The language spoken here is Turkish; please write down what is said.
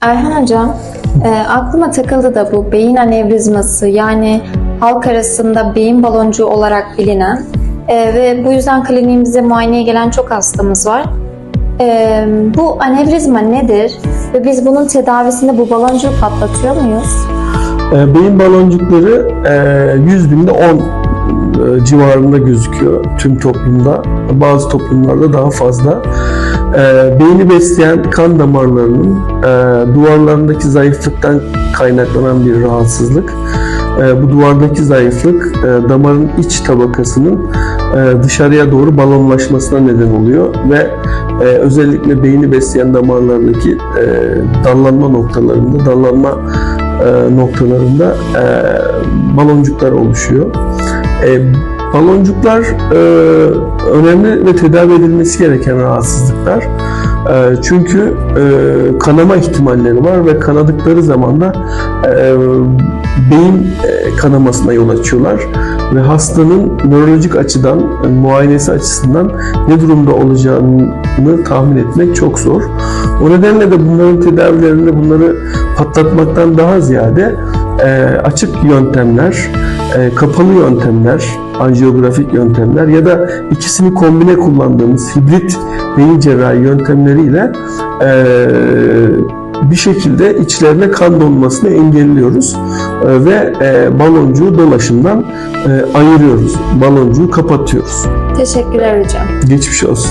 Erhan Hocam, e, aklıma takıldı da bu beyin anevrizması yani halk arasında beyin baloncuğu olarak bilinen e, ve bu yüzden kliniğimize muayeneye gelen çok hastamız var. E, bu anevrizma nedir ve biz bunun tedavisinde bu baloncuğu patlatıyor muyuz? E, Beyin baloncukları e, 100 binde 10 e, civarında gözüküyor tüm toplumda. Bazı toplumlarda daha fazla. E, Beyni besleyen kan damarlarının e, duvarlarındaki zayıflıktan kaynaklanan bir rahatsızlık. E, Bu duvardaki zayıflık e, damarın iç tabakasının e, dışarıya doğru balonlaşmasına neden oluyor ve e, özellikle beyni besleyen damarlardaki e, dallanma noktalarında dallanma e, noktalarında e, baloncuklar oluşuyor. E, baloncuklar e, önemli ve tedavi edilmesi gereken rahatsızlıklar. E, çünkü e, kanama ihtimalleri var ve kanadıkları zaman da e, beyin e, kanamasına yol açıyorlar ve hastanın nörolojik açıdan, e, muayenesi açısından ne durumda olacağını tahmin etmek çok zor. O nedenle de bunların tedavilerinde bunları patlatmaktan daha ziyade e, açık yöntemler, kapalı yöntemler, anjiyografik yöntemler ya da ikisini kombine kullandığımız hibrit beyin cerrahi yöntemleriyle bir şekilde içlerine kan dolmasını engelliyoruz e, ve e, baloncuğu dolaşımdan e, ayırıyoruz. Baloncuğu kapatıyoruz. Teşekkürler hocam. Geçmiş olsun.